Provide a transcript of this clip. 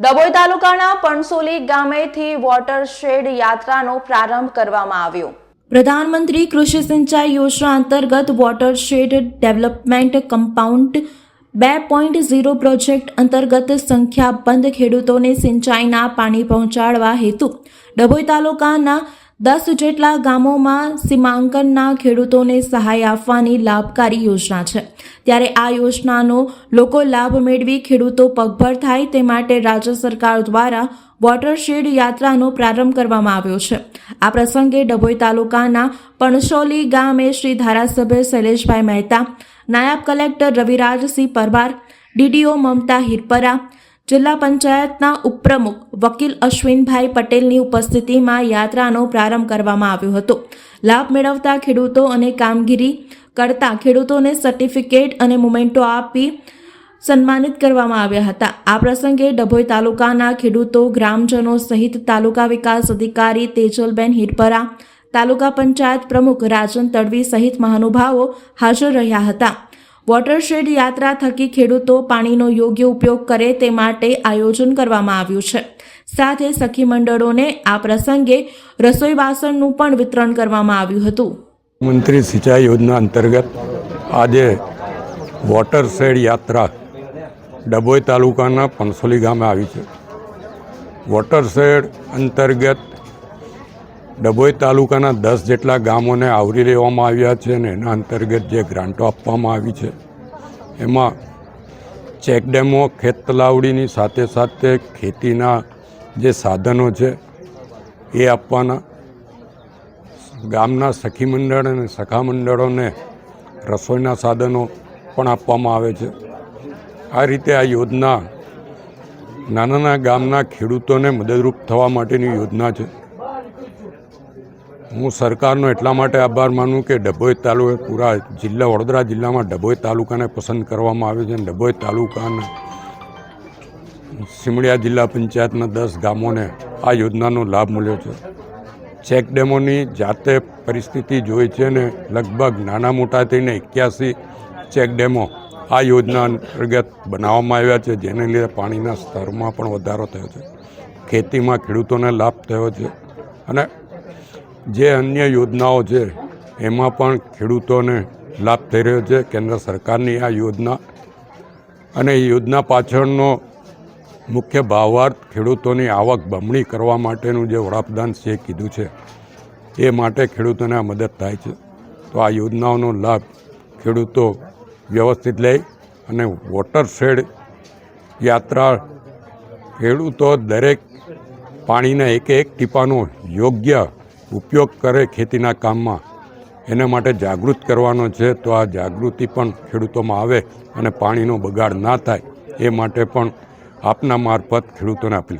ડભોઈ તાલુકાના Pansoli ગામેથી water shade યાત્રાનો પ્રારંભ કરવામાં આવ્યો. પ્રધાનમંત્રી કૃષિ સિંચાઈ યોજના અંતર્ગત વોટર શેડ ડેવલપમેન્ટ કમ્પાઉન્ડ બે પોઈન્ટ ઝીરો પ્રોજેક્ટ અંતર્ગત સંખ્યાબંધ ખેડૂતોને સિંચાઈના પાણી પહોંચાડવા હેતુ. ડભોઈ તાલુકાના દસ જેટલા ગામોમાં સીમાંકનના ખેડૂતોને સહાય આપવાની લાભકારી યોજના છે. ત્યારે આ યોજનાનો લોકો લાભ મેળવી ખેડૂતો પગભર થાય તે માટે રાજ્ય સરકાર દ્વારા વોટરશેડ યાત્રાનો પ્રારંભ કરવામાં આવ્યો છે. આ પ્રસંગે ડભોઈ તાલુકાના પણસોલી ગામે શ્રી ધારાસભ્ય શૈલેષભાઈ મહેતા, નાયબ કલેક્ટર રવિરાજસિંહ પરમાર, ડીડીઓ મમતા હિરપરા જિલ્લા પંચાયતના ઉપપ્રમુખ વકીલ અશ્વિનભાઈ પટેલની ઉપસ્થિતિમાં યાત્રાનો પ્રારંભ કરવામાં આવ્યો હતો. લાભ મેળવતા ખેડૂતો અને કામગીરી કરતા ખેડૂતોને સર્ટિફિકેટ અને મોમેન્ટો આપી સન્માનિત કરવામાં આવ્યા હતા. આ પ્રસંગે ડભોઈ તાલુકાના ખેડૂતો, ગ્રામજનો સહિત તાલુકા વિકાસ અધિકારી તેજલબેન હિરપરા, તાલુકા પંચાયત પ્રમુખ રાજન તડવી સહિત મહાનુભાવો હાજર રહ્યા હતા. વોટરશેડ યાત્રા થકી ખેડૂતો પાણીનો યોગ્ય ઉપયોગ કરે તે માટે આયોજન કરવામાં આવ્યું છે. સાથે સખી મંડળોને આ પ્રસંગે રસોઈ વાસણનું પણ વિતરણ કરવામાં આવ્યું હતું. મંત્રી સિંચાઈ યોજના અંતર્ગત આજે વોટર શેડ યાત્રા ડભોઈ તાલુકાના પણસોલી ગામે આવી છે. વોટર શેડ અંતર્ગત ડભોઈ તાલુકાના દસ જેટલા ગામોને આવરી લેવામાં આવ્યા છે અને એના અંતર્ગત જે ગ્રાન્ટો આપવામાં આવી છે, એમાં ચેકડેમો ખેત તલાવડીની સાથે સાથે ખેતીના જે સાધનો છે, એ આપવાના. ગામના સખી મંડળ અને સખા મંડળોને રસોઈના સાધનો પણ આપવામાં આવે છે. આ રીતે આ યોજના નાના ગામના ખેડૂતોને મદદરૂપ થવા માટેની યોજના છે. હું સરકારનો એટલા માટે આભાર માનું કે ડભોઈ તાલુકે પૂરા જિલ્લા, વડોદરા જિલ્લામાં ડભોઈ તાલુકાને પસંદ કરવામાં આવે છે અને ડભોઈ તાલુકાના સિમડિયા જિલ્લા પંચાયતના દસ ગામોને આ યોજનાનો લાભ મળ્યો છે. ચેક ડેમોની જાતે પરિસ્થિતિ જોઈ છે ને લગભગ નાના મોટા થઈને એક્યાસી ચેક ડેમો આ યોજના અંતર્ગત બનાવવામાં આવ્યા છે, જેને લીધે પાણીના સ્તરમાં પણ વધારો થયો છે. ખેતીમાં ખેડૂતોને લાભ થયો છે અને જે અન્ય યોજનાઓ છે, એમાં પણ ખેડૂતોને લાભ થઈ રહ્યો છે. કેન્દ્ર સરકારની આ યોજના અને યોજના પાછળનો મુખ્ય ભાવાર્થ ખેડૂતોની આવક બમણી કરવા માટેનું જે વડાપ્રધાન છે કીધું છે, એ માટે ખેડૂતોને આ મદદ થાય છે. તો આ યોજનાઓનો લાભ ખેડૂતો વ્યવસ્થિત લે અને વોટર શેડ યાત્રા ખેડૂતો દરેક પાણીના એક એક ટીપાનો યોગ્ય ઉપયોગ કરે ખેતીના કામમાં. એના માટે જાગૃત કરવાનો છે તો આ જાગૃતિ પણ ખેડૂતોમાં આવે અને પાણીનો બગાડ ના થાય. એ માટે પણ આપના મારફત ખેડૂતોને અપીલ